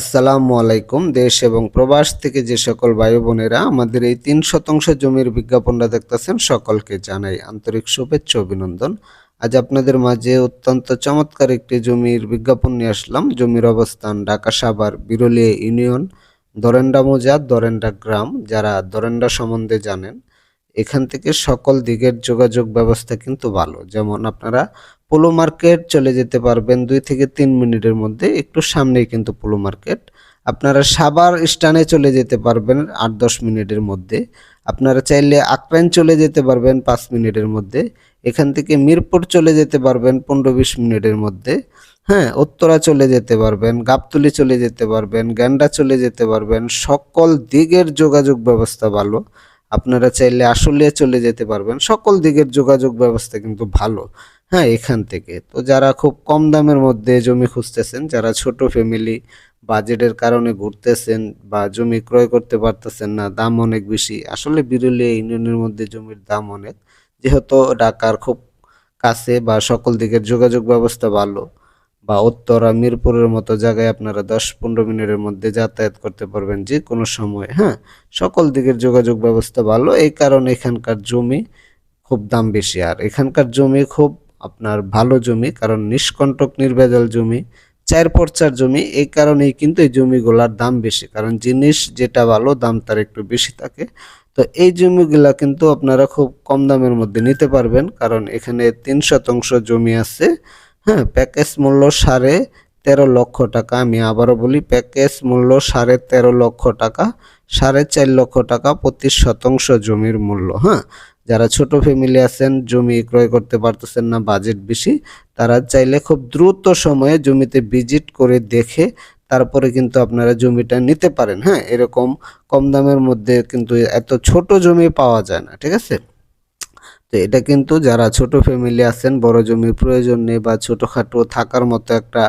আসসালামু আলাইকুম, দেশ এবং প্রবাস থেকে যে সকল ভাই বোনেরা আমাদের এই তিন শতাংশ জমির বিজ্ঞাপনটা দেখতেছেন, সকলকে জানাই আন্তরিক শুভেচ্ছা অভিনন্দন। আজ আপনাদের মাঝে অত্যন্ত চমৎকার একটি জমির বিজ্ঞাপন নিয়ে আসলাম। জমির অবস্থান ঢাকা সাভার বিরলিয়া ইউনিয়ন, দরেন্ডা মৌজা দরেন্ডা গ্রাম। যারা দরেন্ডা সম্বন্ধে জানেন এখান থেকে সকল দিকের যোগাযোগ ব্যবস্থা কিন্তু ভালো। যেমন আপনারা পোলো মার্কেট চলে যেতে পারবেন দুই থেকে তিন মিনিটের মধ্যে। একটু সামনেই কিন্তু পোলো মার্কেট আপনারা সাবার স্টানে চলে যেতে পারবেন আট দশ মিনিটের মধ্যে। আপনারা চাইলে আক্রাইন চলে যেতে পারবেন পাঁচ মিনিটের মধ্যে। এখান থেকে মিরপুর চলে যেতে পারবেন পনেরো বিশ মিনিটের মধ্যে। হ্যাঁ উত্তরা চলে যেতে পারবেন, গাবতলি চলে যেতে পারবেন, গ্যান্ডা চলে যেতে পারবেন। সকল দিকের যোগাযোগ ব্যবস্থা ভালো। আপনারা চাইলে আসলে চলে যেতে পারবেন। সকল দিকের যোগাযোগ ব্যবস্থা কিন্তু ভালো। হ্যাঁ এখান থেকে। তো যারা খুব কম দামের মধ্যে জমি খুঁজতেছেন, যারা ছোট ফ্যামিলি বাজেটের কারণে ঘুরতেছেন বা জমি ক্রয় করতে পারতেছেন না, দাম অনেক বেশি। আসলে বিরুলিয়া ইউনিয়নের মধ্যে জমির দাম অনেক। যেহেতু ঢাকার খুব কাছে বা সকল দিকের যোগাযোগ ব্যবস্থা ভালো। বা উত্তরা মিরপুরের মতো জায়গায় আপনারা দশ পনেরো মিনিটের মধ্যে যাতায়াত করতে পারবেন যে কোনো সময় হ্যাঁ? সকল দিকের যোগাযোগ ব্যবস্থা ভালো, এই কারণে এখানকার জমি খুব দাম বেশি। আর এখানকার জমি খুব আপনার ভালো জমি, কারণ নিষ্কণ্টক, নির্ভেজাল জমি চার পর্চার জমি, এই কারণেই কিন্তু এই জমিগুলার দাম বেশি। কারণ জিনিস যেটা ভালো, দাম তার একটু বেশি থাকে। তো এই জমিগুলা কিন্তু আপনারা খুব কম দামের মধ্যে নিতে পারবেন, কারণ এখানে তিন শতাংশ জমি আছে। হ্যাঁ প্যাকেজ মূল্য সাড়ে তেরো লক্ষ টাকা। আমি আবারও বলি, প্যাকেজ মূল্য সাড়ে তেরো লক্ষ টাকা, সাড়ে চার লক্ষ টাকা প্রতি শতাংশ জমির মূল্য হ্যাঁ। যারা ছোট ফ্যামিলি আছেন, জমি ক্রয় করতে পারতেছেন না বাজেট বেশি, তারা চাইলে খুব দ্রুত সময়ে জমিতে ভিজিট করে দেখে তারপরে কিন্তু আপনারা জমিটা নিতে পারেন হ্যাঁ। এরকম কম দামের মধ্যে কিন্তু এত ছোট জমি পাওয়া যায় না, ঠিক আছে? তো এটা কিন্তু যারা ছোট ফ্যামিলি আছেন, বড় জমির প্রয়োজন নেই বা ছোটোখাটো থাকার মতো একটা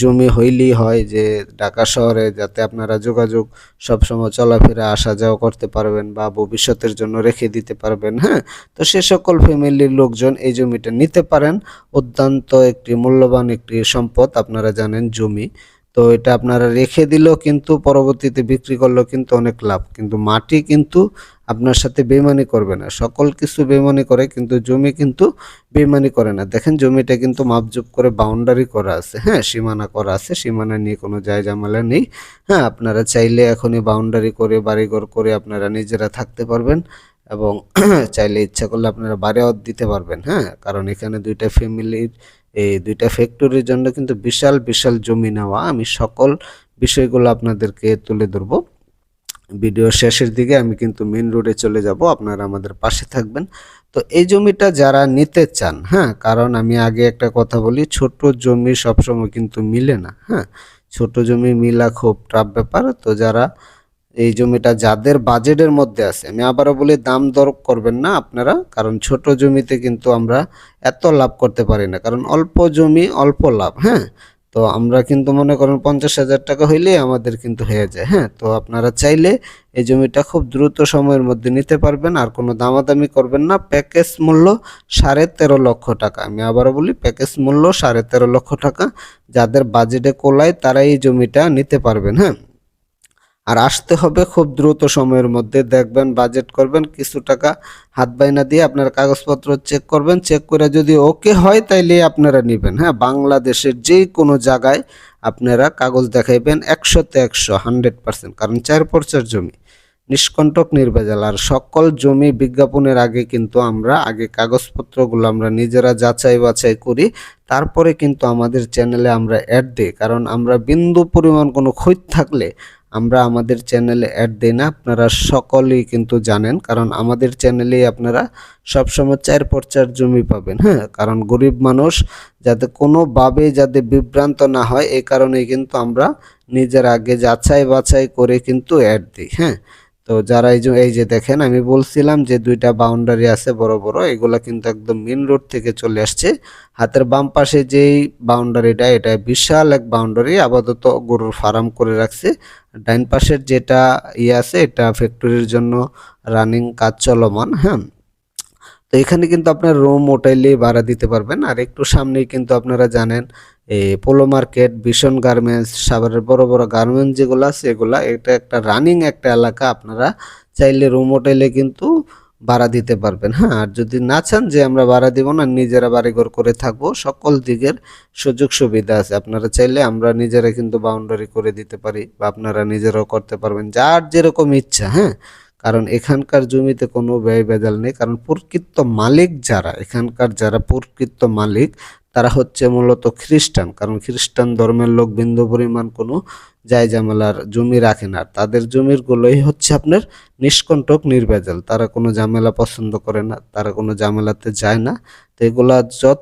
জমি হইলেই হয় যে ঢাকা শহরে যাতে আপনারা যোগাযোগ সবসময় চলাফেরা, আসা যাওয়া করতে পারবেন বা ভবিষ্যতের জন্য রেখে দিতে পারবেন হ্যাঁ? তো সে সকল ফ্যামিলির লোকজন এই জমিটা নিতে পারেন। অত্যন্ত একটি মূল্যবান একটি সম্পদ, আপনারা জানেন জমি। তো এটা আপনারা রেখে দিলেও কিন্তু পরবর্তীতে বিক্রি করলেও কিন্তু অনেক লাভ। কিন্তু মাটি কিন্তু আপনার সাথে বেমানি করবে না। সকল কিছু বেমানি করে, কিন্তু জমি কিন্তু বেমানি করে না। দেখেন, জমিটা কিন্তু মাপজুপ করে বাউন্ডারি করা আছে। হ্যাঁ সীমানা করা আছে। সীমানা নিয়ে কোনো যায় জামালা নেই। হ্যাঁ আপনারা চাইলে এখনই বাউন্ডারি করে, বাড়িঘর করে আপনারা নিজেরা থাকতে পারবেন এবং চাইলে ইচ্ছা করলে আপনারা বাড়িও দিতে পারবেন। হ্যাঁ কারণ এখানে দুইটা ফ্যামিলির এই দুইটা ফ্যাক্টরির জন্য কিন্তু বিশাল বিশাল জমি নেওয়া। আমি সকল বিষয়গুলো আপনাদেরকে তুলে ধরবো। ভিডিও শেষের দিকে আমি কিন্তু মেন রোডে চলে যাব। আপনারা আমাদের পাশে থাকবেন। তো এই জমিটা যারা নিতে চান হ্যাঁ কারণ আমি আগে একটা কথা বলি, ছোট জমি সবসময় কিন্তু মিলে না হ্যাঁ। ছোট জমি মিলা খুব টাফ ব্যাপার। তো যারা এই জমিটা যাদের বাজেটের মধ্যে আছে, আমি আবারও বলি, দাম দর করবেন না আপনারা, কারণ ছোট জমিতে কিন্তু আমরা এত লাভ করতে পারি না, কারণ অল্প জমি, অল্প লাভ হ্যাঁ? তো আমরা কিন্তু মনে করেন পঞ্চাশ হাজার টাকা হইলেই আমাদের কিন্তু হয়ে যায় হ্যাঁ? তো আপনারা চাইলে এই জমিটা খুব দ্রুত সময়ের মধ্যে নিতে পারবেন, আর কোনো দামাদামি করবেন না। প্যাকেজ মূল্য সাড়ে তেরো লক্ষ টাকা, আমি আবারও বলি, প্যাকেজ মূল্য সাড়ে তেরো লক্ষ টাকা, যাদের বাজেটে কোলায় তারা এই জমিটা নিতে পারবেন হ্যাঁ? আর আসতে হবে খুব দ্রুত সময়ের মধ্যে। দেখবেন বাজেট করবেন, কিছু টাকা হাত বাইনা দিয়ে আপনার কাগজপত্র চেক করবেন। চেক করে যদি ওকে হয় তাইলে আপনারা নেবেন হ্যাঁ? বাংলাদেশের যে কোনো জায়গায় আপনারা কাগজ দেখাইবেন একশোতে একশো হান্ড্রেড পার্সেন্ট কারণ চার পর্চার জমি, নিষ্কণ্টক নির্ভেজাল। আর সকল জমি বিজ্ঞাপনের আগে কিন্তু আমরা, আগে কাগজপত্রগুলো আমরা নিজেরা যাচাই বাছাই করি। তারপরে কিন্তু আমাদের চ্যানেলে আমরা অ্যাড দিই। কারণ আমরা বিন্দু পরিমাণ কোনো খৈত থাকলে আমরা আমাদের চ্যানেলে অ্যাড দিই না, আপনারা সকলেই কিন্তু জানেন, কারণ আমাদের চ্যানেলেই আপনারা সবসময় চার পর্চার জমি পাবেন হ্যাঁ? কারণ গরিব মানুষ যাতে কোনোভাবে যাতে বিভ্রান্ত না হয়, এই কারণে কিন্তু আমরা নিজের আগে যাচাই বাছাই করে কিন্তু অ্যাড দিই হ্যাঁ? তো যারা এই যে এই যে দেখেন, আমি বলছিলাম যে দুইটা বাউন্ডারি আছে বড় বড়, এগুলা কিন্তু একদম মেন রোড থেকে চলে আসছে। হাতের বাম পাশে যেই বাউন্ডারিটা এটা বিশাল এক বাউন্ডারি আপাতত গরুর ফার্ম করে রাখছে। ডাইন পাশের যেটা ইয়ে আছে, এটা ফ্যাক্টরির জন্য রানিং কাজ চলমান হ্যাঁ? তো এখানে কিন্তু আপনার রুম হোটেলে ভাড়া দিতে পারবেন। আর একটু সামনেই কিন্তু আপনারা জানেন পোলো মার্কেট ভীষণ গার্মেন্টস সাভারের বড় বড় গার্মেন্টস যেগুলো আছে, এগুলা, এটা একটা রানিং একটা এলাকা, আপনারা চাইলে রুম হোটেলে কিন্তু ভাড়া দিতে পারবেন হ্যাঁ? আর যদি না চান যে আমরা ভাড়া দিব না, নিজেরা বাড়িঘর করে থাকব, সকল দিকের সুযোগ সুবিধা আছে। আপনারা চাইলে আমরা নিজেরা কিন্তু বাউন্ডারি করে দিতে পারি, বা আপনারা নিজেরাও করতে পারবেন, যার যেরকম ইচ্ছা হ্যাঁ? কারণ এখানকার জমিতে কোনো ব্যয় বেজাল নেই, কারণ প্রকৃত মালিক যারা, এখানকার যারা প্রকৃত মালিক তারা হচ্ছে মূলত খ্রিস্টান, কারণ খ্রিস্টান ধর্মের লোক বিন্দু পরিমাণ কোনো জায় জামেলার জমি রাখে না। তাদের জমিরগুলোই হচ্ছে আপনার নিষ্কণ্টক নির্ভেজাল তারা কোনো ঝামেলা পছন্দ করে না, তারা কোনো ঝামেলাতে যায় না। তো এগুলা যত